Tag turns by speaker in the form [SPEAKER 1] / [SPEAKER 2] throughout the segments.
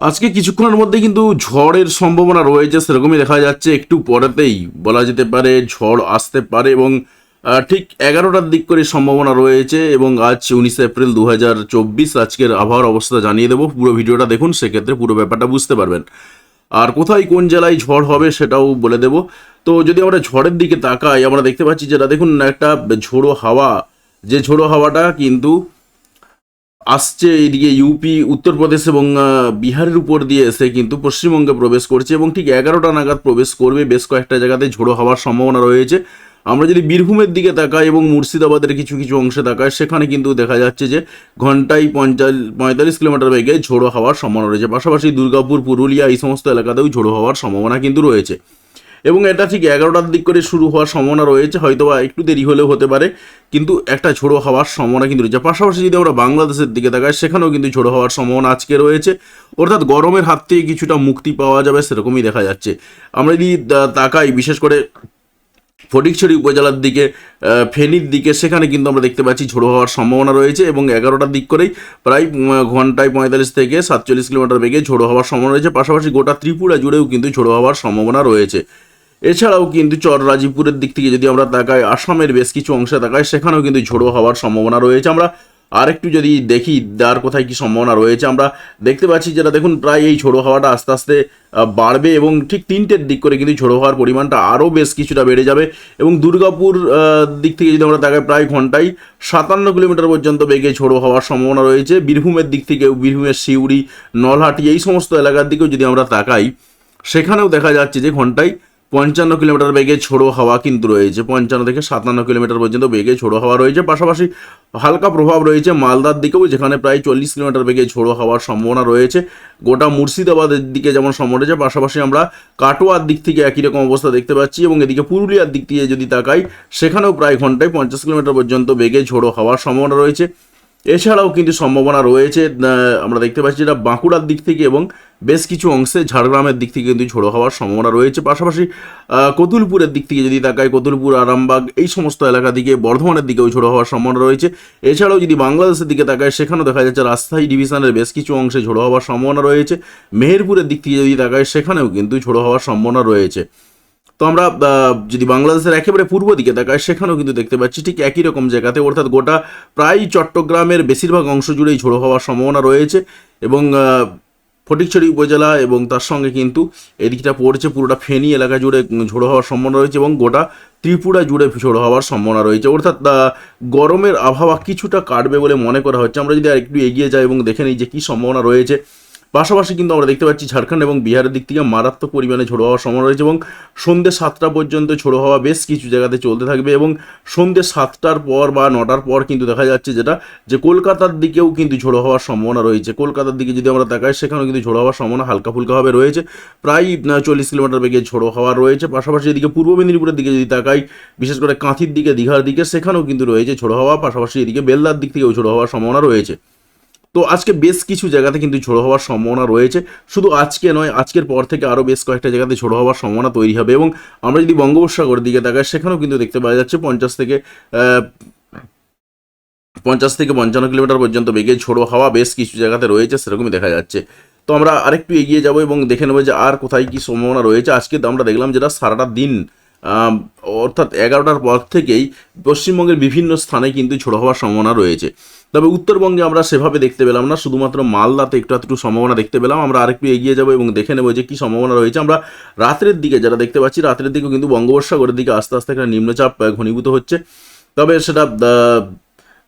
[SPEAKER 1] আজকে কিছুক্ষণের মধ্যে কিন্তু ঝড়ের সম্ভাবনা রয়েছে, সেরকমই দেখা যাচ্ছে। একটু পরেতেই বলা যেতে পারে ঝড় আসতে পারে এবং ঠিক এগারোটার দিক করে সম্ভাবনা রয়েছে এবং আজ উনিশে এপ্রিল দু হাজার চব্বিশ আজকের আবহাওয়ার অবস্থা জানিয়ে দেবো। পুরো ভিডিওটা দেখুন, সেক্ষেত্রে পুরো ব্যাপারটা বুঝতে পারবেন। আর কোথায় কোন জেলায় ঝড় হবে সেটাও বলে দেব। তো যদি আমরা ঝড়ের দিকে তাকাই, আমরা দেখতে পাচ্ছি যেটা দেখুন, একটা ঝোড়ো হাওয়া, যে ঝোড়ো হাওয়াটা কিন্তু আসছে এদিকে ইউপি উত্তরপ্রদেশ এবং বিহারের উপর দিয়ে এসে কিন্তু পশ্চিমবঙ্গে প্রবেশ করছে এবং ঠিক এগারোটা নাগাদ প্রবেশ করবে। বেশ কয়েকটা জায়গাতে ঝোড়ো হওয়ার সম্ভাবনা রয়েছে। আমরা যদি বীরভূমের দিকে তাকাই এবং মুর্শিদাবাদের কিছু কিছু অংশে তাকাই, সেখানে কিন্তু দেখা যাচ্ছে যে ঘন্টায় পঞ্চাশ পঁয়তাল্লিশ কিলোমিটার বেগে ঝোড়ো হওয়ার সম্ভাবনা রয়েছে। পাশাপাশি দুর্গাপুর, পুরুলিয়া এই সমস্ত এলাকাতেও ঝোড়ো হওয়ার সম্ভাবনা কিন্তু রয়েছে। এবং এটা ঠিক এগারোটার দিক করে শুরু হওয়ার সম্ভাবনা রয়েছে হয়তো বা একটু দেরি হলেও হতে পারে। কিন্তু একটা ঝোড়ো হওয়ার সম্ভাবনা কিন্তু রয়েছে। পাশাপাশি যদি আমরা বাংলাদেশের দিকে তাকাই, সেখানেও কিন্তু ঝোড়ো হওয়ার সম্ভাবনা আজকে রয়েছে। অর্থাৎ গরমের হাত থেকে কিছুটা মুক্তি পাওয়া যাবে, সেরকমই দেখা যাচ্ছে। আমরা যদি তাকাই, বিশেষ করে ফটিকছড়ি উপজেলার দিকে ফেনীর দিকে, সেখানে কিন্তু আমরা দেখতে পাচ্ছি ঝোড়ো হওয়ার সম্ভাবনা রয়েছে এবং এগারোটার দিক করেই প্রায় ঘন্টায় পঁয়তাল্লিশ থেকে সাতচল্লিশ কিলোমিটার বেগে ঝোড়ো হওয়ার সম্ভাবনা রয়েছে। পাশাপাশি গোটা ত্রিপুরা জুড়েও কিন্তু ঝোড়ো হওয়ার সম্ভাবনা রয়েছে। এছাড়াও কিন্তু চর রাজীবপুরের দিক থেকে যদি আমরা তাকাই, আসামের বেশ কিছু অংশে তাকাই, সেখানেও কিন্তু ঝোড়ো হওয়ার সম্ভাবনা রয়েছে। আমরা আরেকটু যদি দেখি আর কোথায় কি সম্ভাবনা রয়েছে, আমরা দেখতে পাচ্ছি যেটা দেখুন, প্রায় এই ঝোড়ো হাওয়াটা আস্তে আস্তে বাড়বে এবং ঠিক তিনটের দিক করে কিন্তু ঝোড়ো হওয়ার পরিমাণটা আরও বেশ কিছুটা বেড়ে যাবে এবং দুর্গাপুর দিক থেকে যদি আমরা তাকাই প্রায় ঘন্টায় সাতান্ন কিলোমিটার পর্যন্ত বেগে ঝোড়ো হওয়ার সম্ভাবনা রয়েছে। বীরভূমের দিক থেকেও, বীরভূমের সিউড়ি, নলহাটি, এই সমস্ত এলাকার দিকেও যদি আমরা তাকাই, সেখানেও দেখা যাচ্ছে যে ঘন্টায় পঞ্চান্ন কিলোমিটার বেগে ছোড়ো হাওয়া কিন্তু রয়েছে। পঞ্চান্ন থেকে সাতান্ন কিলোমিটার পর্যন্ত বেগে ছোড়ো হাওয়া রয়েছে। পাশাপাশি হালকা প্রভাব রয়েছে মালদার দিকেও, যেখানে প্রায় চল্লিশ কিলোমিটার বেগে ঝোড়ো হওয়ার সম্ভাবনা রয়েছে। গোটা মুর্শিদাবাদের দিকে যেমন সম্ভাবনা রয়েছে, পাশাপাশি আমরা কাটোয়ার দিক থেকে একই রকম অবস্থা দেখতে পাচ্ছি এবং এদিকে পুরুলিয়ার দিক দিয়ে যদি তাকাই, সেখানেও প্রায় ঘন্টায় পঞ্চাশ কিলোমিটার পর্যন্ত বেগে ঝোড়ো হওয়ার সম্ভাবনা রয়েছে। এছাড়াও কিন্তু সম্ভাবনা রয়েছে আমরা দেখতে পাচ্ছি যেটা বাঁকুড়ার দিক থেকে এবং বেশ কিছু অংশে ঝাড়গ্রামের দিক থেকে কিন্তু ঝোড়ো হওয়ার সম্ভাবনা রয়েছে। পাশাপাশি কতুলপুরের দিক থেকে যদি তাকাই, কতুলপুর, আরামবাগ এই সমস্ত এলাকা দিকে, বর্ধমানের দিকেও ঝোড়ো হওয়ার সম্ভাবনা রয়েছে। এছাড়াও যদি বাংলাদেশের দিকে তাকায় সেখানেও দেখা যাচ্ছে রাজশাহী ডিভিশনের বেশ কিছু অংশে ঝোড়ো হওয়ার সম্ভাবনা রয়েছে। মেহেরপুরের দিক থেকে যদি তাকায় সেখানেও কিন্তু ঝোড়ো হওয়ার সম্ভাবনা রয়েছে। তো আমরা যদি বাংলাদেশের একেবারে পূর্ব দিকে তাকাই, সেখানেও কিন্তু দেখতে পাচ্ছি ঠিক একই রকম জায়গাতে, অর্থাৎ গোটা প্রায় চট্টগ্রামের বেশিরভাগ অংশ জুড়েই ঝোড়ো হওয়ার সম্ভাবনা রয়েছে এবং ফটিকছড়ি উপজেলা এবং তার সঙ্গে কিন্তু এদিকটা পড়ছে পুরোটা ফেনী এলাকা জুড়ে ঝোড়ো হওয়ার সম্ভাবনা রয়েছে এবং গোটা ত্রিপুরা জুড়ে ঝোড়ো হওয়ার সম্ভাবনা রয়েছে। অর্থাৎ গরমের আবহাওয়া কিছুটা কাটবে বলে মনে করা হচ্ছে। আমরা যদি আর একটু এগিয়ে যাই এবং দেখে নিই যে কী সম্ভাবনা রয়েছে। পাশাপাশি কিন্তু আমরা দেখতে পাচ্ছি ঝাড়খণ্ড এবং বিহারের দিক থেকে মারাত্মক পরিমাণে ঝোড়ো হওয়ার সম্ভাবনা রয়েছে এবং সন্ধ্যে সাতটা পর্যন্ত ঝোড়ো হওয়া বেশ কিছু জায়গাতে চলতে থাকবে এবং সন্ধ্যে সাতটার পর বা নটার পর কিন্তু দেখা যাচ্ছে যেটা যে কলকাতার দিকেও কিন্তু ঝোড়ো হওয়ার সম্ভাবনা রয়েছে। কলকাতার দিকে যদি আমরা তাকাই, সেখানেও কিন্তু ঝোড়ো হওয়ার সম্ভাবনা হালকা ফুলকাভাবে রয়েছে। প্রায় চল্লিশ কিলোমিটার বেগে ঝোড়ো হওয়া রয়েছে। পাশাপাশি এদিকে পূর্ব মেদিনীপুরের দিকে যদি তাকাই, বিশেষ করে কাঁথির দিকে, দীঘার দিকে, সেখানেও কিন্তু রয়েছে ঝোড়ো হওয়া। পাশাপাশি এদিকে বেলদার দিক থেকেও ঝোড়ো হওয়ার সম্ভাবনা রয়েছে। তো আজকে বেশ কিছু জায়গাতে কিন্তু ঝোড়ো হওয়ার সম্ভাবনা রয়েছে। শুধু আজকে নয়, আজকের পর থেকে আরও বেশ কয়েকটা জায়গাতে ঝোড়ো হওয়ার সম্ভাবনা তৈরি হবে এবং আমরা যদি বঙ্গোপসাগরের দিকে তাকাই, সেখানেও কিন্তু দেখতে পাওয়া যাচ্ছে পঞ্চাশ থেকে পঞ্চাশ থেকে পঞ্চান্ন কিলোমিটার পর্যন্ত বেগে ঝোড়ো হাওয়া বেশ কিছু জায়গাতে রয়েছে, সেরকমই দেখা যাচ্ছে। তো আমরা আরেকটু এগিয়ে যাব এবং দেখে নেব যে আর কোথায় কি সম্ভাবনা রয়েছে। আজকে তো আমরা দেখলাম যেটা সারাটা দিন অর্থাৎ এগারোটার পর থেকেই পশ্চিমবঙ্গের বিভিন্ন স্থানে কিন্তু ঝোড়ো হওয়ার সম্ভাবনা রয়েছে। তবে উত্তরবঙ্গে আমরা সেভাবে দেখতে পেলাম না, শুধুমাত্র মালদাতে একটু একটু সম্ভাবনা দেখতে পেলাম। আমরা আরেকটু এগিয়ে যাব এবং দেখে নেব যে কী সম্ভাবনা রয়েছে। আমরা রাত্রের দিকে যারা দেখতে পাচ্ছি, রাত্রের দিকেও কিন্তু বঙ্গোপসাগরের দিকে আস্তে আস্তে একটা নিম্নচাপ ঘনীভূত হচ্ছে। তবে সেটা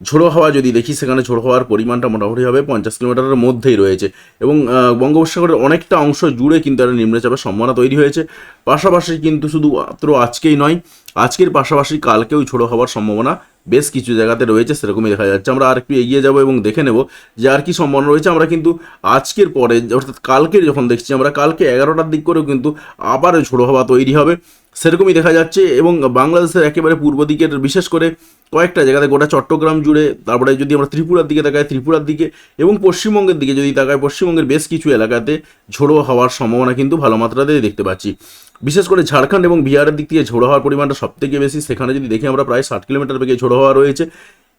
[SPEAKER 1] ঝোড়ো হাওয়া যদি দেখি, সেখানে ঝোড়ো হওয়ার পরিমাণটা মোটামুটি হবে পঞ্চাশ কিলোমিটারের মধ্যেই রয়েছে। এবং বঙ্গোপসাগরের অনেকটা অংশ জুড়ে কিন্তু একটা নিম্নচাপের সম্ভাবনা তৈরি হয়েছে। পাশাপাশি কিন্তু শুধুমাত্র আজকেই নয়, আজকের পাশাপাশি কালকেও ঝোড়ো হওয়ার সম্ভাবনা বেশ কিছু জায়গাতে রয়েছে, সেরকমই দেখা যাচ্ছে। আমরা আর একটু এগিয়ে যাব এবং দেখে নেব যে আর কি সম্ভাবনা রয়েছে। আমরা কিন্তু আজকের পরে, অর্থাৎ কালকের যখন দেখছি, আমরা কালকে এগারোটার দিক করেও কিন্তু আবার ঝোড়ো হওয়া তৈরি হবে। সেরকমই দেখা যাচ্ছে এবং বাংলাদেশের একেবারে পূর্ব দিকের, বিশেষ করে কয়েকটা জায়গাতে গোটা চট্টগ্রাম জুড়ে, তারপরে যদি আমরা ত্রিপুরার দিকে তাকাই, ত্রিপুরার দিকে এবং পশ্চিমবঙ্গের দিকে যদি তাকাই, পশ্চিমবঙ্গের বেশ কিছু এলাকাতে ঝোড়ো হওয়ার সম্ভাবনা কিন্তু ভালো মাত্রাতেই দেখতে পাচ্ছি। বিশেষ করে ঝাড়খণ্ড এবং বিহারের দিক থেকে ঝোড়ো হওয়ার পরিমাণটা সব থেকে বেশি, সেখানে যদি দেখি আমরা প্রায় ষাট কিলোমিটার বেগে ঝোড়ো হওয়া রয়েছে।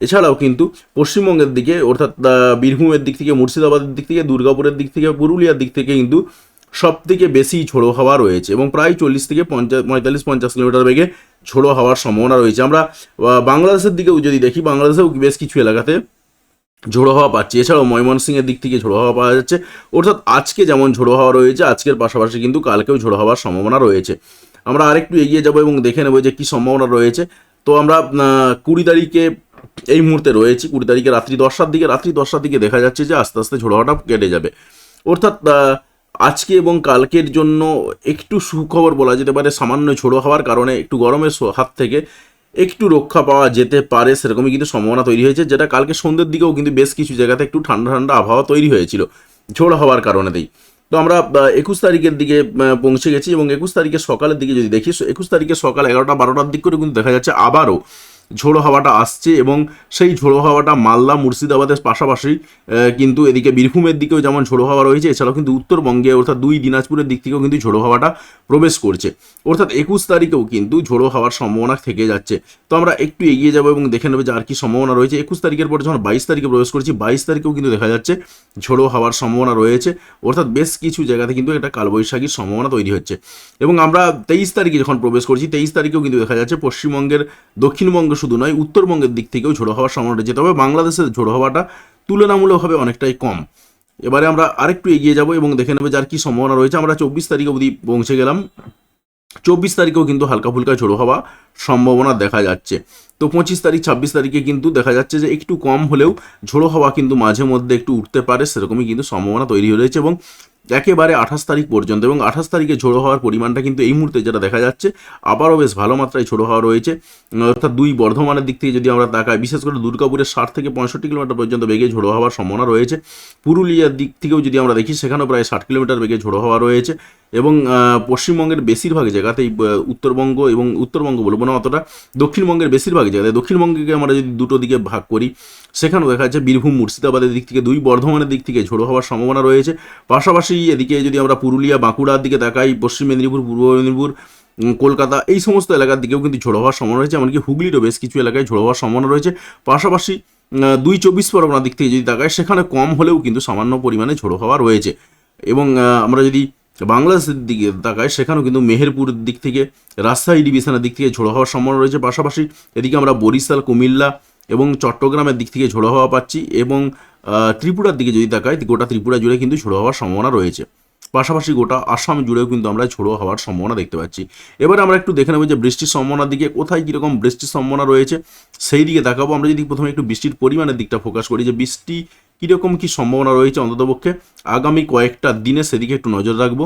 [SPEAKER 1] এছাড়াও কিন্তু পশ্চিমবঙ্গের দিকে, অর্থাৎ বীরভূমের দিক থেকে, মুর্শিদাবাদের দিক থেকে, দুর্গাপুরের দিক থেকে, পুরুলিয়ার দিক থেকে কিন্তু সব থেকে বেশি ঝোড়ো হাওয়া রয়েছে এবং প্রায় চল্লিশ থেকে পঞ্চাশ পঁয়তাল্লিশ, পঞ্চাশ কিলোমিটার বেগে ঝোড়ো হাওয়ার সম্ভাবনা রয়েছে। আমরা বাংলাদেশের দিকেও যদি দেখি, বাংলাদেশেও বেশ কিছু এলাকাতে ঝোড়ো হাওয়া পাচ্ছি। এছাড়াও ময়মনসিংহের দিক থেকে ঝোড়ো হাওয়া পাওয়া যাচ্ছে। অর্থাৎ আজকে যেমন ঝোড়ো হাওয়া রয়েছে, আজকের পাশাপাশি কিন্তু কালকেও ঝোড়ো হাওয়ার সম্ভাবনা রয়েছে। আমরা আরেকটু এগিয়ে যাব এবং দেখে নেব যে কী সম্ভাবনা রয়েছে। তো আমরা কুড়ি তারিখে এই মুহূর্তে রয়েছি। কুড়ি তারিখে রাত্রি দশটার দিকে, রাত্রি দশটার দিকে দেখা যাচ্ছে যে আস্তে আস্তে ঝোড়ো হাওয়াটা কেটে যাবে। অর্থাৎ আজকে এবং কালকের জন্য একটু সুখবর বলা যেতে পারে, সামান্য ঝোড়ো হওয়ার কারণে একটু গরমের হাত থেকে একটু রক্ষা পাওয়া যেতে পারে, সেরকমই কিন্তু সম্ভাবনা তৈরি হয়েছে, যেটা কালকে সন্ধ্যের দিকেও কিন্তু বেশ কিছু জায়গাতে একটু ঠান্ডা ঠান্ডা আবহাওয়া তৈরি হয়েছিল, ঝোড়ো হওয়ার কারণেতেই। তো আমরা একুশ তারিখের দিকে পৌঁছে গেছি এবং একুশ তারিখের সকালের দিকে যদি দেখি একুশ তারিখে সকাল এগারোটা, বারোটার দিক করে কিন্তু দেখা যাচ্ছে আবারও ঝোড়ো হাওয়াটা আসছে এবং সেই ঝোড়ো হাওয়াটা মালদা, মুর্শিদাবাদের পাশাপাশি কিন্তু এদিকে বীরভূমের দিকেও যেমন ঝোড়ো হাওয়া রয়েছে, এছাড়াও কিন্তু উত্তরবঙ্গে অর্থাৎ দুই দিনাজপুরের দিক থেকেও কিন্তু ঝোড়ো হাওয়াটা প্রবেশ করছে। অর্থাৎ একুশ তারিখেও কিন্তু ঝোড়ো হাওয়ার সম্ভাবনা থেকে যাচ্ছে। তো আমরা একটু এগিয়ে যাব এবং দেখে নেব যে আর কি সম্ভাবনা রয়েছে। একুশ তারিখের পর যখন বাইশ তারিখে প্রবেশ করছি, বাইশ তারিখেও কিন্তু দেখা যাচ্ছে ঝোড়ো হাওয়ার সম্ভাবনা রয়েছে। অর্থাৎ বেশ কিছু জায়গাতে কিন্তু একটা কালবৈশাখীর সম্ভাবনা তৈরি হচ্ছে। এবং আমরা তেইশ তারিখে যখন প্রবেশ করছি, তেইশ তারিখেও কিন্তু দেখা যাচ্ছে পশ্চিমবঙ্গের দক্ষিণবঙ্গ শুধু নয়, উত্তরবঙ্গের দিক থেকেও ঝোড়ো হওয়ার সম্ভাবনা রয়েছে। তবে বাংলাদেশের ঝোড়ো হওয়াটা তুলনামূলকভাবে অনেকটাই কম। এবারে আমরা আরেকটু এগিয়ে যাব এবং দেখে নেবে যার কি সম্ভাবনা রয়েছে। আমরা চব্বিশ তারিখ অবধি পৌঁছে গেলাম। চব্বিশ তারিখেও কিন্তু হালকা ফুলকা ঝোড়ো হওয়া সম্ভাবনা দেখা যাচ্ছে। তো পঁচিশ তারিখ, ছাব্বিশ তারিখে কিন্তু দেখা যাচ্ছে যে একটু কম হলেও ঝোড়ো হওয়া কিন্তু মাঝে মধ্যে একটু উঠতে পারে, সেরকমই কিন্তু সম্ভাবনা তৈরি হয়ে রয়েছে এবং একেবারে আঠাশ তারিখ পর্যন্ত এবং আঠাশ তারিখে ঝোড়ো হওয়ার পরিমাণটা কিন্তু এই মুহূর্তে যেটা দেখা যাচ্ছে, আবারও বেশ ভালো মাত্রায় ঝোড়ো হওয়া রয়েছে। অর্থাৎ দুই বর্ধমানের দিক থেকে যদি আমরা তাকাই, বিশেষ করে দুর্গাপুরের ষাট থেকে পঁয়ষট্টি কিলোমিটার পর্যন্ত বেগে ঝোড়ো হওয়ার সম্ভাবনা রয়েছে। পুরুলিয়ার দিক থেকেও যদি আমরা দেখি, সেখানেও প্রায় ষাট কিলোমিটার বেগে ঝোড়ো হওয়া রয়েছে এবং পশ্চিমবঙ্গের বেশিরভাগ জায়গাতেই উত্তরবঙ্গ এবং উত্তরবঙ্গ বলব না অতটা, দক্ষিণবঙ্গের বেশিরভাগ জায়গাতে, দক্ষিণবঙ্গকে আমরা যদি দুটো দিকে ভাগ করি, সেখানেও দেখা যাচ্ছে বীরভূম মুর্শিদাবাদের দিক থেকে, দুই বর্ধমানের দিক থেকে ঝোড়ো হওয়ার সম্ভাবনা রয়েছে। পাশাপাশি এদিকে যদি আমরা পুরুলিয়া, বাঁকুড়ার দিকে তাকাই, পশ্চিম মেদিনীপুর, পূর্ব মেদিনীপুর কলকাতা, এই সমস্ত এলাকার দিকেও কিন্তু ঝোড়ো হওয়ার সম্ভাবনা রয়েছে, এমনকি হুগলিরও বেশ কিছু এলাকায় ঝোড়ো হওয়ার সম্ভাবনা রয়েছে। পাশাপাশি দুই চব্বিশ পরগনার দিক থেকে যদি তাকাই, সেখানে কম হলেও কিন্তু সামান্য পরিমাণে ঝোড়ো হওয়া রয়েছে। এবং আমরা যদি বাংলাদেশের দিকে তাকাই, সেখানেও কিন্তু মেহেরপুর দিক থেকে, রাজশাহী ডিভিশনের দিক থেকে ঝোড়ো হওয়ার সম্ভাবনা রয়েছে। পাশাপাশি, এদিকে আমরা বরিশাল, কুমিল্লা এবং চট্টগ্রামের দিক থেকে ঝোড়ো হওয়া পাচ্ছি এবং ত্রিপুরার দিকে যদি তাকাই গোটা ত্রিপুরা জুড়ে কিন্তু ঝোড়ো হওয়ার সম্ভাবনা রয়েছে। পাশাপাশি গোটা আসাম জুড়েও কিন্তু আমরা ঝোড়ো হওয়ার সম্ভাবনা দেখতে পাচ্ছি। এবার আমরা একটু দেখে নেব যে বৃষ্টির সম্ভাবনার দিকে কোথায় কীরকম বৃষ্টির সম্ভাবনা রয়েছে, সেই দিকে তাকাবো। আমরা যদি প্রথমে একটু বৃষ্টির পরিমাণের দিকটা ফোকাস করি, যে বৃষ্টি কীরকম কী সম্ভাবনা রয়েছে অন্ততপক্ষে, আগামী কয়েকটা দিনে সেদিকে একটু নজর রাখব।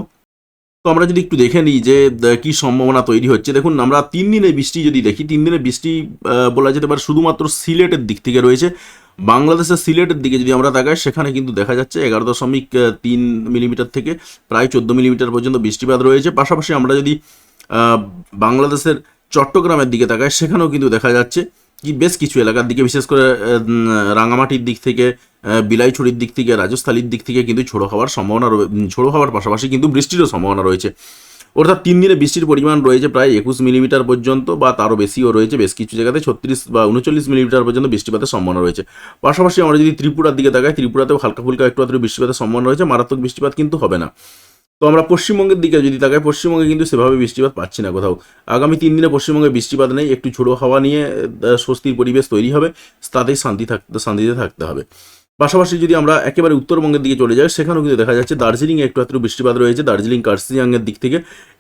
[SPEAKER 1] তো আমরা যদি একটু দেখে নিই যে কি সম্ভাবনা তৈরি হচ্ছে। দেখুন, আমরা তিন দিনের বৃষ্টি যদি দেখি, তিন দিনের বৃষ্টি বলা যেতে পারে শুধুমাত্র সিলেটের দিক থেকে রয়েছে। বাংলাদেশের সিলেটের দিকে যদি আমরা তাকাই, সেখানে কিন্তু দেখা যাচ্ছে এগারো দশমিক তিন মিলিমিটার থেকে প্রায় চোদ্দ মিলিমিটার পর্যন্ত বৃষ্টিপাত রয়েছে। পাশাপাশি আমরা যদি বাংলাদেশের চট্টগ্রামের দিকে তাকাই, সেখানেও কিন্তু দেখা যাচ্ছে বেশ কিছু এলাকার দিকে, বিশেষ করে রাঙামাটির দিক থেকে বিলাইছড়ির দিক থেকে, রাজস্থালীর দিক থেকে কিন্তু ঝোড়ো হওয়ার সম্ভাবনা ঝোড়ো হওয়ার পাশাপাশি কিন্তু বৃষ্টিরও সম্ভাবনা রয়েছে। অর্থাৎ তিন দিনে বৃষ্টির পরিমাণ রয়েছে প্রায় একুশ মিলিমিটার পর্যন্ত বা তারও বেশিও রয়েছে, বেশ কিছু জায়গাতে ছত্রিশ বা উনচল্লিশ মিলিমিটার পর্যন্ত বৃষ্টিপাতের সম্ভাবনা রয়েছে। পাশাপাশি আমরা যদি ত্রিপুরার দিকে তাকাই, ত্রিপুরাতেও হালকা ফুলকা একটু আধটু বৃষ্টিপাতের সম্ভাবনা রয়েছে, মারাত্মক বৃষ্টিপাত কিন্তু হবে না। তো আমরা পশ্চিমবঙ্গের দিকে যদি তাকাই, পশ্চিমবঙ্গে কিন্তু সেভাবে বৃষ্টিপাত পাচ্ছি না কোথাও। আগামী তিন দিনে পশ্চিমবঙ্গে বৃষ্টিপাত নেই, একটু ঝোড়ো হাওয়া নিয়ে স্বস্তির পরিবেশ তৈরি হবে, তাতেই শান্তি থাকতে শান্তিতে থাকতে হবে। পাশাপাশি যদি আমরা একেবারে উত্তরবঙ্গের দিকে চলে যাই, সেখানেও কিন্তু দেখা যাচ্ছে দার্জিলিংয়ে একটু একটু বৃষ্টিপাত রয়েছে, দার্জিলিং কার্সিয়াংয়ের দিক থেকে।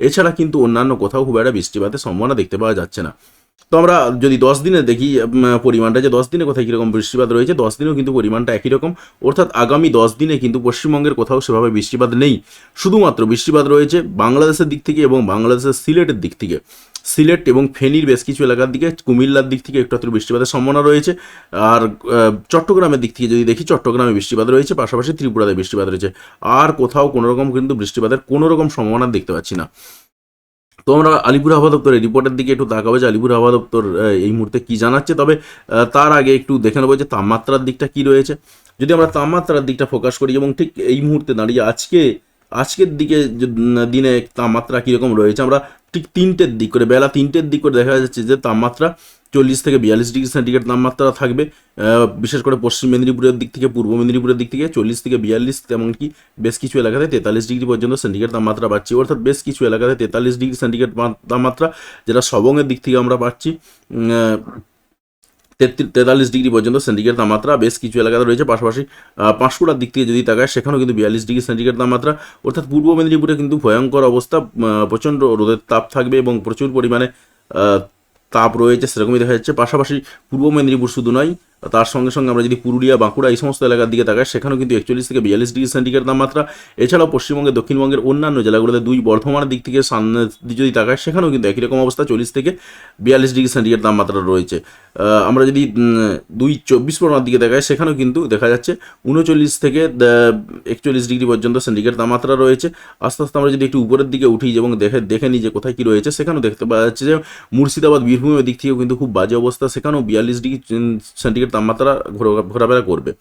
[SPEAKER 1] এছাড়া কিন্তু অন্যান্য কোথাও খুব একটা বৃষ্টিপাতের সম্ভাবনা দেখতে পাওয়া যাচ্ছে না। তো আমরা যদি দশ দিনে দেখি পরিমাণটা যে দশ দিনে কোথায় কীরকম বৃষ্টিপাত রয়েছে, দশ দিনেও কিন্তু পরিমাণটা একই রকম। অর্থাৎ আগামী দশ দিনে কিন্তু পশ্চিমবঙ্গের কোথাও সেভাবে বৃষ্টিপাত নেই। শুধুমাত্র বৃষ্টিপাত রয়েছে বাংলাদেশের দিক থেকে এবং বাংলাদেশের সিলেটের দিক থেকে। সিলেট এবং ফেনীর বেশ কিছু এলাকার দিকে, কুমিল্লার দিক থেকে একটু একটু বৃষ্টিপাতের সম্ভাবনা রয়েছে। আর চট্টগ্রামের দিক থেকে যদি দেখি, চট্টগ্রামে বৃষ্টিপাত রয়েছে, পাশাপাশি ত্রিপুরাতে বৃষ্টিপাত রয়েছে। আর কোথাও কোনো রকম কিন্তু বৃষ্টিপাতের কোনো রকম সম্ভাবনা দেখতে পাচ্ছি না। তো আমরা আলিপুর হাওয়া দপ্তরের রিপোর্টের দিকে একটু তাকাবো যে আলিপুর হাওয়া দপ্তর এই মুহূর্তে কী জানাচ্ছে। তবে তার আগে একটু দেখে নেব যে তাপমাত্রার দিকটা কি রয়েছে। যদি আমরা তাপমাত্রার দিকটা ফোকাস করি, এবং ঠিক এই মুহূর্তে দাঁড়িয়ে আজকে, আজকের দিকে দিনে তাপমাত্রা কীরকম রয়েছে, আমরা ঠিক তিনটের দিক করে, বেলা তিনটের দিক করে দেখা যাচ্ছে যে তাপমাত্রা চল্লিশ থেকে বিয়াল্লিশ ডিগ্রি সেন্টিগ্রেড তাপমাত্রা থাকবে বিশেষ করে পশ্চিম মেদিনীপুরের দিক থেকে, পূর্ব মেদিনীপুরের দিক থেকে চল্লিশ থেকে বিয়াল্লিশ, এমনকি বেশ কিছু এলাকাতে তেতাল্লিশ ডিগ্রি পর্যন্ত সেন্টিগ্রেড তাপমাত্রা পাচ্ছি অর্থাৎ বেশ কিছু এলাকাতে তেতাল্লিশ ডিগ্রি সেন্টিগ্রেড তাপমাত্রা, যেটা সবংয়ের দিক থেকে আমরা পাচ্ছি তেতাল্লিশ ডিগ্রি পর্যন্ত সেন্টিগ্রেড তাপমাত্রা বেশ কিছু এলাকাতে রয়েছে। পাশাপাশি পাঁশকুড়ার দিক থেকে যদি তাকায়, সেখানেও কিন্তু বিয়াল্লিশ ডিগ্রি সেন্টিগ্রেড তাপমাত্রা, অর্থাৎ পূর্ব মেদিনীপুরে কিন্তু ভয়ঙ্কর অবস্থা প্রচণ্ড রোদের তাপ থাকবে এবং প্রচুর পরিমাণে তাপ রয়েছে সেরকমই দেখা যাচ্ছে। পাশাপাশি পূর্ব মেদিনীপুর শুধু নয় তার সঙ্গে সঙ্গে আমরা যদি পুরুলিয়া, বাঁকুড়া এই সমস্ত এলাকার দিকে তাকাই, সেখানেও কিন্তু একচল্লিশ থেকে বিয়াল্লিশ ডিগ্রি সেন্টিগ্রেড তাপমাত্রা। এছাড়াও পশ্চিমবঙ্গের, দক্ষিণবঙ্গের অন্যান্য জেলাগুলোতে দুই বর্ধমানের দিক থেকে যদি তাকায় সেখানেও কিন্তু একই রকম অবস্থা, চল্লিশ থেকে বিয়াল্লিশ ডিগ্রি সেন্টিগ্রেড তাপমাত্রা রয়েছে। আমরা যদি দুই চব্বিশ পরগনার দিকে দেখাই সেখানেও কিন্তু দেখা যাচ্ছে উনচল্লিশ থেকে একচল্লিশ ডিগ্রি পর্যন্ত সেন্টিগ্রেড তাপমাত্রা রয়েছে। আস্তে আস্তে আমরা যদি একটু উপরের দিকে উঠি এবং দেখে দেখে নিই যে কোথায় কী রয়েছে, সেখানেও দেখতে পাওয়া যাচ্ছে যে মুর্শিদাবাদ, বীরভূমের দিক থেকেও কিন্তু খুব বাজে অবস্থা। সেখানেও বিয়াল্লিশ ডিগ্রি সেন্টিগ্রেড তাপমাত্রা ঘোরা- ঘোরাফেরা করবে।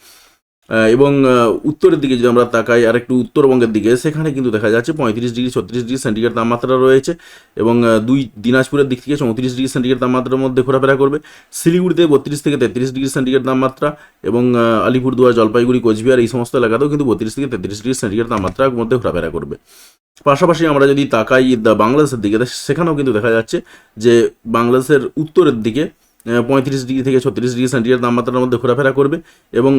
[SPEAKER 1] এবং উত্তরের দিকে যদি আমরা তাকাই আর একটু উত্তরবঙ্গের দিকে, সেখানে কিন্তু দেখা যাচ্ছে পঁয়ত্রিশ ডিগ্রি, ছত্রিশ ডিগ্রি সেন্টিগ্রেড তাপমাত্রা রয়েছে এবং দুই দিনাজপুরের দিক থেকে চৌত্রিশ ডিগ্রি সেন্টিগ্রেড তাপমাত্রার মধ্যে ঘোরাফেরা করবে। শিলিগুড়িতে বত্রিশ থেকে তেত্রিশ ডিগ্রি সেন্টিগ্রেড তাপমাত্রা এবং আলিপুরদুয়ার, জলপাইগুড়ি, কোচবিহার এই সমস্ত এলাকাতেও কিন্তু বত্রিশ থেকে তেত্রিশ ডিগ্রি সেন্টিগ্রেড তাপমাত্রার মধ্যে ঘোরাফেরা করবে। পাশাপাশি আমরা যদি তাকাই বাংলাদেশের দিকে, সেখানেও কিন্তু দেখা যাচ্ছে যে বাংলাদেশের উত্তরের দিকে পঁয়ত্রিশ ডিগ্রি থেকে ছত্রিশ ডিগ্রি সেন্টিগ্রেড তাপমাত্রার মধ্যে ঘোরাফেরা করবে এবং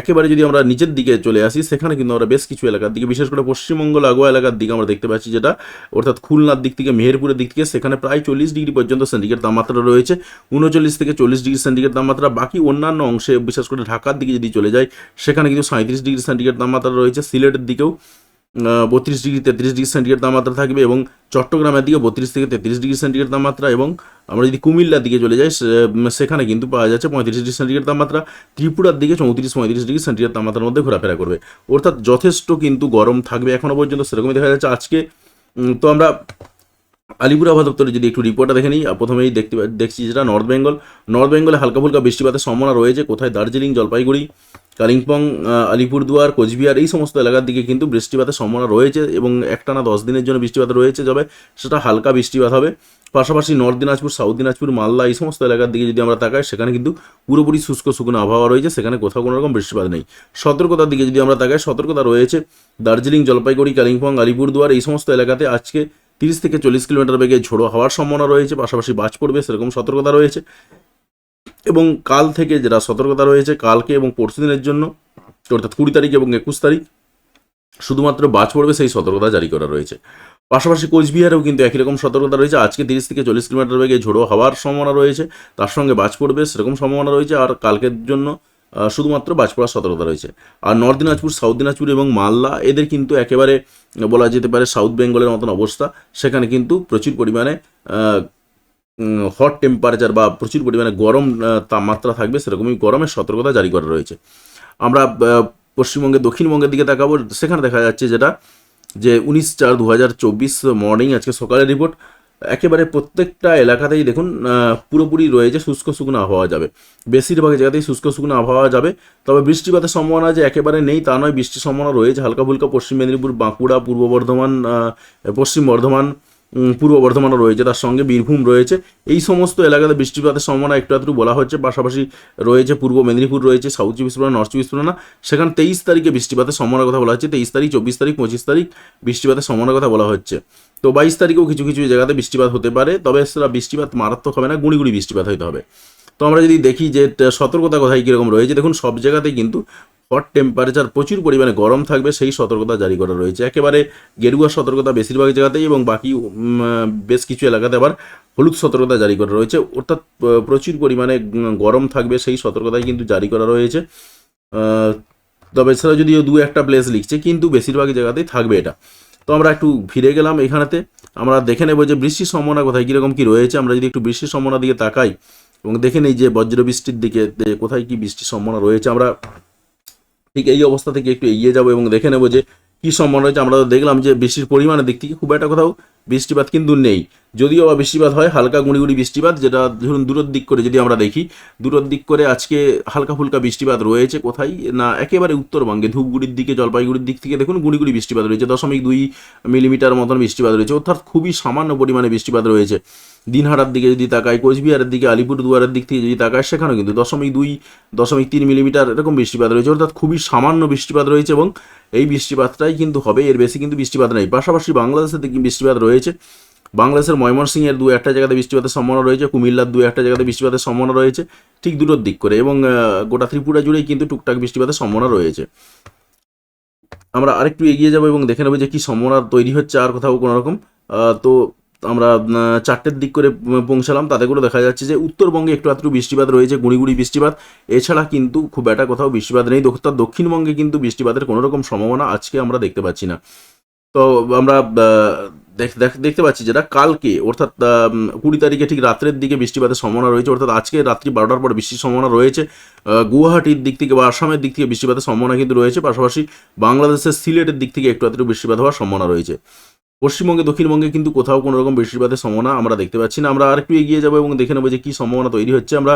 [SPEAKER 1] একেবারে যদি আমরা নিচের দিকে চলে আসি, সেখানে কিন্তু আমরা বেশ কিছু এলাকার দিকে, বিশেষ করে পশ্চিমবঙ্গ লাগোয়া এলাকার দিকে আমরা দেখতে পাচ্ছি যেটা, অর্থাৎ খুলনার দিক থেকে, মেহেরপুরের দিক থেকে, সেখানে প্রায় চল্লিশ ডিগ্রি পর্যন্ত সেন্টিগ্রেড তাপমাত্রা রয়েছে, উনচল্লিশ থেকে চল্লিশ ডিগ্রি সেন্টিগ্রেড তাপমাত্রা, বাকি অন্যান্য অংশে, বিশেষ করে ঢাকার দিকে যদি চলে যায় সেখানে কিন্তু সাঁত্রিশ ডিগ্রি সেন্টিগ্রেড তাপমাত্রা রয়েছে, সিলেটের দিকেও। বত্রিশ ডিগ্রি তেত্রিশ ডিগ্রি সেন্টিগ্রেড তাপমাত্রা থাকবে এবং চট্টগ্রামের দিকে বত্রিশ থেকে তেত্রিশ ডিগ্রি সেন্টিগ্রেড তাপমাত্রা এবং আমরা যদি কুমিল্লার দিকে চলে যাই সেখানে কিন্তু পাওয়া যাচ্ছে পঁয়ত্রিশ ডিগ্রি সেন্টিগ্রেড তাপমাত্রা। ত্রিপুরার দিকে চৌত্রিশ পঁয়ত্রিশ ডিগ্রি সেন্টিগ্রেড তাপমাত্রার মধ্যে ঘোরাফেরা করবে। অর্থাৎ যথেষ্ট কিন্তু গরম থাকবে এখনও পর্যন্ত, সেরকমই দেখা যাচ্ছে আজকে। তো আমরা আলিপুর আবহাওয়া দপ্তরে যদি একটু রিপোর্টটা দেখে নিই প্রথমেই দেখতে দেখছি যেটা নর্থ বেঙ্গল নর্থ বেঙ্গলে হালকা ফুলকা বৃষ্টিপাতের সম্ভাবনা রয়েছে। কোথায় দার্জিলিং, জলপাইগুড়ি কালিম্পং আলিপুরদুয়ার, কোচবিহার এই সমস্ত এলাকার দিকে কিন্তু বৃষ্টিপাতের সম্ভাবনা রয়েছে এবং একটানা দশ দিনের জন্য বৃষ্টিপাত রয়েছে তবে সেটা হালকা বৃষ্টিপাত হবে। পাশাপাশি নর্থ দিনাজপুর, সাউথ দিনাজপুর, মালদা এই সমস্ত এলাকার দিকে যদি আমরা তাকাই, সেখানে কিন্তু পুরোপুরি শুষ্ক শুকনো আবহাওয়া রয়েছে, সেখানে কোথাও কোনো রকম বৃষ্টিপাত নেই। সতর্কতার দিকে যদি আমরা তাকাই, সতর্কতা রয়েছে দার্জিলিং, জলপাইগুড়ি, কালিম্পং, আলিপুরদুয়ার এই সমস্ত এলাকাতে আজকে তিরিশ থেকে চল্লিশ কিলোমিটার বেগে ঝোড়ো হওয়ার সম্ভাবনা রয়েছে, পাশাপাশি বাজ পড়বে, সেরকম সতর্কতা রয়েছে। এবং কাল থেকে যেটা সতর্কতা রয়েছে, কালকে এবং পরশু দিনের জন্য, অর্থাৎ কুড়ি তারিখ এবং একুশ তারিখ, শুধুমাত্র বাজ পড়বে সেই সতর্কতা জারি করা রয়েছে। পাশাপাশি কোচবিহারেও কিন্তু একই রকম সতর্কতা রয়েছে। আজকে তিরিশ থেকে চল্লিশ কিলোমিটার বেগে ঝোড়ো হওয়ার সম্ভাবনা রয়েছে। তার সঙ্গে বাজ পড়বে, সেরকম সম্ভাবনা রয়েছে। আর কালকের জন্য শুধুমাত্র বাজ পড়ার সতর্কতা রয়েছে। আর নর্থ দিনাজপুর, সাউথ দিনাজপুর এবং মালদা, এদের কিন্তু একেবারে, বলা যেতে পারে সাউথ বেঙ্গলের মতন অবস্থা। সেখানে কিন্তু প্রচুর পরিমাণে হট টেম্পারেচার বা প্রচুর পরিমাণে গরম তাপমাত্রা থাকবে সেরকমই গরমের সতর্কতা জারি করা রয়েছে। আমরা আহ, পশ্চিমবঙ্গের দক্ষিণবঙ্গের দিকে তাকাবো সেখানে দেখা যাচ্ছে যেটা যে উনিশ চার দু হাজার চব্বিশ মর্নিং আজকে সকালের রিপোর্ট একেবারে প্রত্যেকটা এলাকাতেই দেখুন পুরোপুরি রয়েছে শুষ্ক শুকনো আবহাওয়া যাবে। বেশিরভাগ জায়গাতেই শুষ্ক শুকনো আবহাওয়া যাবে তবে বৃষ্টিপাতের সম্ভাবনা যে একেবারে নেই তা নয় বৃষ্টির সম্ভাবনা রয়েছে। হালকা ফুলকা পশ্চিম মেদিনীপুর বাঁকুড়া পূর্ব বর্ধমান পশ্চিম বর্ধমান পূর্ব বর্ধমানও রয়েছে, তার সঙ্গে বীরভূম রয়েছে। এই সমস্ত এলাকাতে বৃষ্টিপাতের সম্ভাবনা একটু আধটু বলা হচ্ছে, পাশাপাশি রয়েছে পূর্ব মেদিনীপুর, রয়েছে সাউথ চব্বিশ পরগনা, নর্থ চব্বিশ পরগনা। সেখানে তেইশ তারিখে বৃষ্টিপাতের সম্ভাবনার কথা বলা হচ্ছে, তেইশ তারিখ, চব্বিশ তারিখ, পঁচিশ তারিখ বৃষ্টিপাতের সম্ভাবনার কথা বলা হচ্ছে। তো বাইশ তারিখেও কিছু কিছু জায়গাতে বৃষ্টিপাত হতে পারে, তবে সেটা বৃষ্টিপাত মারাত্মক হবে না, গুঁড়ি গুঁড়ি বৃষ্টিপাত হতে হবে। তো আমরা যদি দেখি যে সতর্কতা কোথায় কীরকম রয়েছে, দেখুন সব জায়গাতেই কিন্তু হট টেম্পারেচার প্রচুর পরিমাণে গরম থাকবে, সেই সতর্কতা জারি করা রয়েছে। একেবারে গেরুয়া সতর্কতা বেশিরভাগ জায়গাতেই এবং বাকি বেশ কিছু এলাকাতে আবার হলুদ সতর্কতা জারি করা রয়েছে। অর্থাৎ প্রচুর পরিমাণে গরম থাকবে, সেই সতর্কতাই কিন্তু জারি করা রয়েছে। তবে এছাড়া যদিও দু একটা প্লেস লিখছে, কিন্তু বেশিরভাগ জায়গাতেই থাকবে এটা। তো আমরা একটু ফিরে গেলাম এখানেতে। আমরা দেখে নেব যে বৃষ্টির সম্ভাবনা কোথায়, কীরকম কী রয়েছে। আমরা যদি একটু বৃষ্টির সম্ভাবনার দিকে তাকাই এবং দেখে নেই যে বজ্র বৃষ্টির দিকে কোথায় কি বৃষ্টির সম্ভাবনা রয়েছে। আমরা ঠিক এই অবস্থা থেকে একটু এগিয়ে যাব এবং দেখে নেব যে কী সম্ভাবনা রয়েছে। আমরা দেখলাম যে বৃষ্টির পরিমাণের দিক থেকে খুব একটা কোথাও বৃষ্টিপাত কিন্তু নেই। যদিও বা বৃষ্টিপাত হয়, হালকা গুঁড়ি বৃষ্টিপাত, যেটা ধরুন দূরের দিক করে যদি আমরা দেখি, দূরের দিক করে আজকে হালকা ফুলকা বৃষ্টিপাত রয়েছে কোথায়? না, একেবারে উত্তরবঙ্গে, ধূপগুড়ির দিকে, জলপাইগুড়ির দিক থেকে দেখুন গুঁড়ি বৃষ্টিপাত রয়েছে, দশমিক দুই মিলিমিটার মতন বৃষ্টিপাত রয়েছে। অর্থাৎ খুবই সামান্য পরিমাণে বৃষ্টিপাত রয়েছে। দিনহাটার দিকে যদি তাকাই, কোচবিহারের দিকে আলিপুর দুয়ারের দিক থেকে যদি তাকায় সেখানেও কিন্তু দশমিক দুই, দশমিক তিন মিলিমিটার এরকম বৃষ্টিপাত রয়েছে। অর্থাৎ খুবই সামান্য বৃষ্টিপাত রয়েছে এবং এই বৃষ্টিপাতটাই কিন্তু হবে, এর বেশি কিন্তু বৃষ্টিপাত নেই। পাশাপাশি বাংলাদেশের দিকে বৃষ্টিপাত রয়েছে। বাংলাদেশের ময়মনসিংহের দু একটা জায়গাতে বৃষ্টিপাতের সম্ভাবনা রয়েছে, কুমিল্লার দু একটা জায়গাতে বৃষ্টিপাতের সম্ভাবনা রয়েছে, ঠিক দুটোর দিক করে এবং গোটা ত্রিপুরা জুড়েই কিন্তু টুকটাক বৃষ্টিপাতের সম্ভাবনা রয়েছে। আমরা আরেকটু এগিয়ে যাব এবং দেখে নেব যে কি সম্ভাবনা তৈরি হচ্ছে, আর কোথাও কোনো রকম। তো আমরা চারটের দিক করে পৌঁছালাম তাতে করে দেখা যাচ্ছে যে উত্তরবঙ্গে একটু আত্রু বৃষ্টিপাত রয়েছে গুঁড়ি বৃষ্টিপাত। এছাড়া কিন্তু খুব একটা কোথাও বৃষ্টিপাত নেই অর্থাৎ দক্ষিণবঙ্গে কিন্তু বৃষ্টিপাতের কোনো রকম সম্ভাবনা আজকে আমরা দেখতে পাচ্ছি না। তো আমরা দেখতে পাচ্ছি যেটা। কালকে, অর্থাৎ কুড়ি তারিখে ঠিক রাত্রের দিকে বৃষ্টিপাতের সম্ভাবনা রয়েছে। অর্থাৎ আজকে রাত্রি বারোটার পর বৃষ্টির সম্ভাবনা রয়েছে। গুয়াহাটির দিক থেকে বা আসামের দিক থেকে বৃষ্টিপাতের সম্ভাবনা কিন্তু রয়েছে। পাশাপাশি বাংলাদেশের সিলেটের দিক থেকে একটু আধটু বৃষ্টিপাত হওয়ার সম্ভাবনা রয়েছে। পশ্চিমবঙ্গে, দক্ষিণবঙ্গে কিন্তু কোথাও কোনো রকম বৃষ্টিপাতের সম্ভাবনা আমরা দেখতে পাচ্ছি না। আমরা আরেকটু এগিয়ে যাব এবং দেখে নেব যে কী সম্ভাবনা তৈরি হচ্ছে। আমরা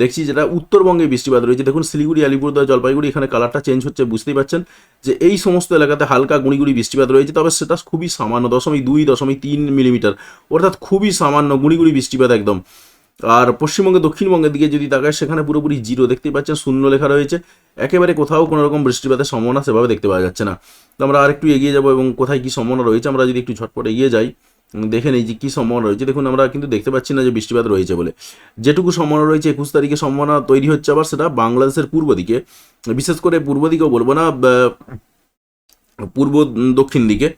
[SPEAKER 1] দেখছি যেটা উত্তরবঙ্গে বৃষ্টিপাত রয়েছে। দেখুন, শিলিগুড়ি, আলিপুরদুয়ার, জলপাইগুড়ি, এখানে কালারটা চেঞ্জ হচ্ছে, বুঝতেই পারছেন যে এই সমস্ত এলাকাতে হালকা গুঁড়িগুড়ি বৃষ্টিপাত রয়েছে। তবে সেটা খুবই সামান্য, দশমিক দুই, দশমিক তিন মিলিমিটার, অর্থাৎ খুবই সামান্য গুঁড়িগুড়ি বৃষ্টিপাত একদম। আর পশ্চিমবঙ্গে দক্ষিণবঙ্গের দিকে যদি তাকায়, সেখানে পুরোপুরি জিরো দেখতেই পাচ্ছেন, শূন্য লেখা রয়েছে। একেবারে কোথাও কোনো রকম বৃষ্টিপাতের সম্ভাবনা সেভাবে দেখতে পাওয়া যাচ্ছে না। তো আমরা আরেকটু এগিয়ে যাব এবং কোথায় কী সম্ভাবনা রয়েছে, আমরা যদি একটু ঝটপট এগিয়ে যাই দেখে নিই যে কী সম্ভাবনা রয়েছে। দেখুন, আমরা কিন্তু দেখতে পাচ্ছি না যে বৃষ্টিপাত রয়েছে বলে। যেটুকু সম্ভাবনা রয়েছে, একুশ তারিখে সম্ভাবনা তৈরি হচ্ছে আবার সেটা বাংলাদেশের পূর্ব দিকে। বিশেষ করে পূর্ব দিকেও বলব না পূর্ব দক্ষিণ দিকে।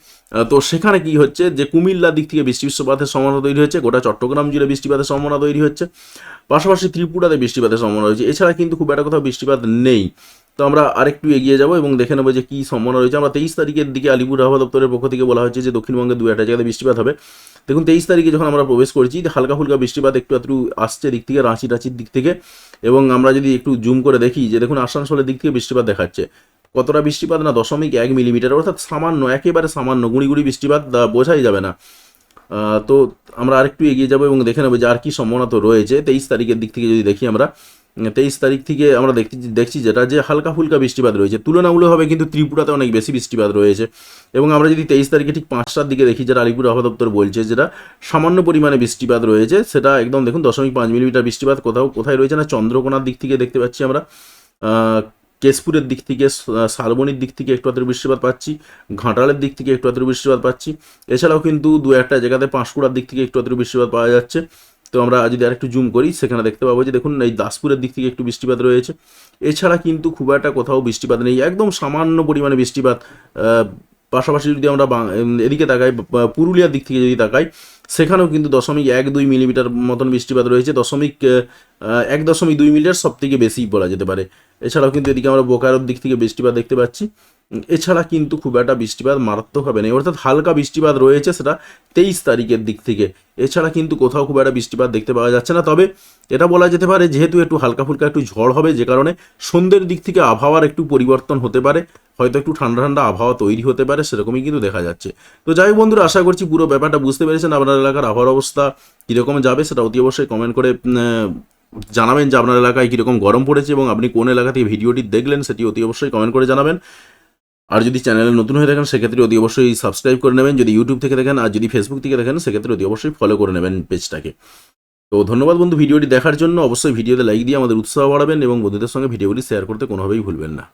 [SPEAKER 1] তো সেখানে কি হচ্ছে যে কুমিল্লার দিক থেকে বৃষ্টি বৃষ্টিপাতের সম্ভাবনা তৈরি হচ্ছে, গোটা চট্টগ্রাম জুড়ে বৃষ্টিপাতের সম্ভাবনা তৈরি হচ্ছে। পাশাপাশি ত্রিপুরাতে বৃষ্টিপাতের সম্ভাবনা রয়েছে। এছাড়া কিন্তু খুব একটা কোথাও বৃষ্টিপাত নেই। তো আমরা আরেকটু এগিয়ে যাব এবং দেখে নেব যে, কী সম্ভাবনা রয়েছে। আমরা তেইশ তারিখের দিকে আলিপুর আবহাওয়া দপ্তরের পক্ষ থেকে বলা হচ্ছে যে, দক্ষিণবঙ্গে দু একটা জায়গায় বৃষ্টিপাত হবে। দেখুন, তেইশ তারিখে যখন আমরা প্রবেশ করছি, হালকা ফুলকা বৃষ্টিপাত একটু একটু আসছে দিক থেকে রাঁচি টাঁচির দিক থেকে। এবং আমরা যদি একটু জুম করে দেখি যে, দেখুন, আসানসোলের দিক থেকে বৃষ্টিপাত দেখাচ্ছে। কতটা বৃষ্টিপাত না দশমিক এক মিলিমিটার, অর্থাৎ সামান্য, একেবারে সামান্য গুঁড়ি গুঁড়ি বৃষ্টিপাত বোঝাই যাবে না। তো আমরা আরেকটু এগিয়ে যাব এবং দেখে নেব যে আর কি সম্ভাবনা তো রয়েছে। তেইশ তারিখের দিক থেকে যদি দেখি আমরা তেইশ তারিখ থেকে আমরা দেখছি দেখছি যেটা যে হালকা ফুলকা বৃষ্টিপাত রয়েছে। তুলনামূলকভাবে কিন্তু ত্রিপুরাতে অনেক বেশি বৃষ্টিপাত রয়েছে। এবং আমরা যদি তেইশ তারিখে ঠিক পাঁচটার দিকে দেখি, যেটা আলিপুর আবহাওয়া দপ্তর বলছে, যেটা সামান্য পরিমাণে বৃষ্টিপাত রয়েছে, সেটা একদম দেখুন দশমিক পাঁচ মিলিমিটার বৃষ্টিপাত কোথাও, কোথায় রয়েছে না, চন্দ্রকোনার দিক থেকে দেখতে পাচ্ছি আমরা। কেশপুরের দিক থেকে শালবনির দিক থেকে একটু আত্র বৃষ্টিপাত পাচ্ছি, ঘাটালের দিক থেকে একটু আত্র বৃষ্টিপাত পাচ্ছি। এছাড়াও কিন্তু দু একটা জায়গাতে পাঁশকুড়ার দিক থেকে একটু আত্র বৃষ্টিপাত পাওয়া যাচ্ছে। তো আমরা যদি আরেকটু জুম করি, সেখানে দেখতে পাবো যে দেখুন, এই দাসপুরের দিক থেকে একটু বৃষ্টিপাত রয়েছে। এছাড়া কিন্তু খুব একটা কোথাও বৃষ্টিপাত নেই। একদম সামান্য পরিমাণে বৃষ্টিপাত পাশাপাশি যদি আমরা এদিকে তাকাই পুরুলিয়ার দিক থেকে যদি তাকাই, সেখানেও কিন্তু দশমিক এক দুই মিলিমিটার মতন বৃষ্টিপাত রয়েছে। দশমিক এক দশমিক দুই মিলিমিটার সব থেকে বেশি বলা যেতে পারে। এছাড়াও কিন্তু এদিকে আমরা বোকারোর দিক থেকে বৃষ্টিপাত দেখতে পাচ্ছি। এছাড়া কিন্তু খুব একটা বৃষ্টিপাত মারাত্মক হবে না। অর্থাৎ হালকা বৃষ্টিপাত রয়েছে সেটা তেইশ তারিখের দিক থেকে। এছাড়া কিন্তু কোথাও খুব একটা বৃষ্টিপাত দেখতে পাওয়া যাচ্ছে না। তবে এটা বলা যেতে পারে যেহেতু একটু হালকা ফুলকা একটু ঝড় হবে, যে কারণে সন্ধ্যের দিক থেকে আবহাওয়ার একটু পরিবর্তন হতে পারে। হয়তো একটু ঠান্ডা ঠান্ডা আবহাওয়া তৈরি হতে পারে, সেরকমই কিন্তু দেখা যাচ্ছে। তো যাই হোক বন্ধুরা, আশা করছি পুরো ব্যাপারটা বুঝতে পেরেছেন। আপনার এলাকার আবহাওয়ার অবস্থা কীরকম যাবে সেটা অতি অবশ্যই কমেন্ট করে জানাবেন যে আপনার এলাকায় কীরকম গরম পড়েছে এবং আপনি কোন এলাকা থেকে ভিডিওটি দেখলেন সেটি অতি অবশ্যই কমেন্ট করে জানাবেন। আর যদি চ্যানেলে নতুন হয়ে থাকেন, সেক্ষেত্রে অতি অবশ্যই সাবস্ক্রাইব করে নেবেন। যদি ইউটিউব থেকে দেখেন, আর যদি ফেসবুক থেকে দেখেন, সেক্ষেত্রে অতি অবশ্যই ফলো করে নেবেন পেজটাকে তো ধন্যবাদ বন্ধু ভিডিওটি দেখার জন্য। অবশ্যই ভিডিওতে লাইক দিয়ে আমাদের উৎসাহ বাড়াবেন এবং বন্ধুদের সঙ্গে ভিডিওগুলি শেয়ার করতে কোনোভাবেই ভুলবেন না।